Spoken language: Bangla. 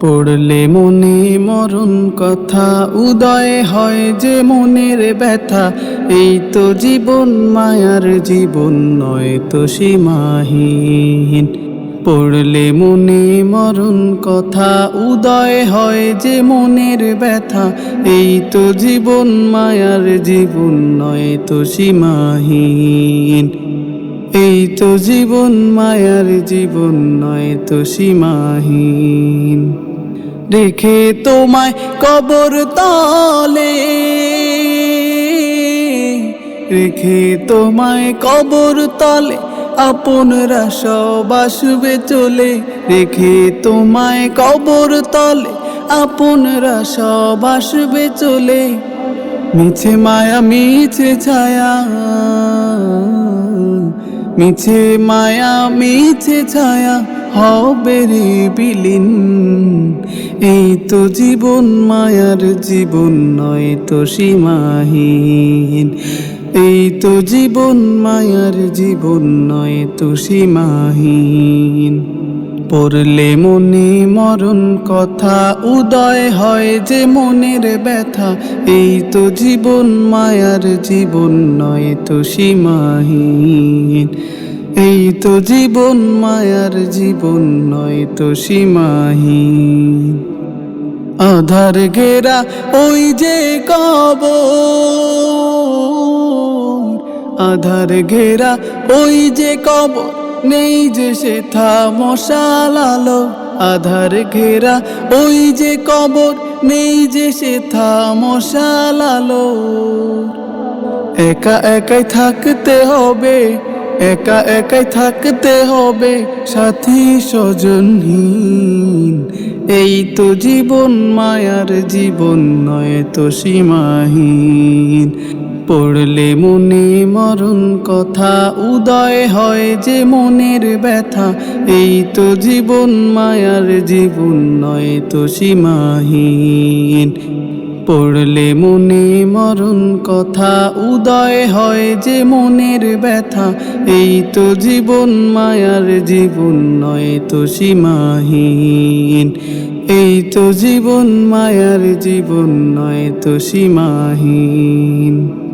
পড়লে মনে মরণ কথা, উদয় হয় যে মনের ব্যথা। এই তো জীবন, মায়ার জীবন, নয় তো সীমাহীন। পড়লে মনে মরণ কথা, উদয় হয় যে মনের ব্যথা। এই তো জীবন, মায়ার জীবন, নয় তো সীমাহীন। এই তো জীবন, মায়ার জীবন, নয় তো সীমাহীন। রেখে তোমায় কবর তলে। রেখে তোমায় কবর তলে আপনরা সব আসবে চলে। রেখে তোমায় কবর তলে আপনরা সব আসবে চলে। মিছে মায়া, মিছে ছায়া, মিছে মায়া, মিছে ছায়া। হবে রে বিলীন। এই তো জীবন মায়ার জীবন, নয় তো সীমাহীন। এই তো জীবন মায়ার জীবন, নয় তো সীমাহীন। পড়লে মনে মরণ কথা, উদয় হয় যে মনের ব্যথা। এই তো জীবন মায়ার জীবন, নয় তো সীমাহীন। এই তো জীবন মায়ার জীবন, নয় তো সীমাহীন। আধার ঘেরা ওই যে কব আধার ঘেরা ওই যে কব নেই যে সে মশাল আলো। আধার ঘেরা ওই যে কবর, নেই যে সে মশাল আলো। একা একাই থাকতে হবে একা একাই থাকতে হবে সাথী স্বজনহীন। এই তো জীবন, মায়ার জীবন, নয় তো সীমাহীন। পড়লে মনে মরণ কথা, উদয় হয় যে মনের ব্যথা। এই তো জীবন, মায়ার জীবন, নয় তো সীমাহীন। পড়লে মনে মরণ কথা, উদয় হয় যে মনের ব্যথা। এই তো জীবন মায়ার জীবন, নয় তো সীমাহীন। এই তো জীবন মায়ার জীবন, নয় তো সীমাহীন।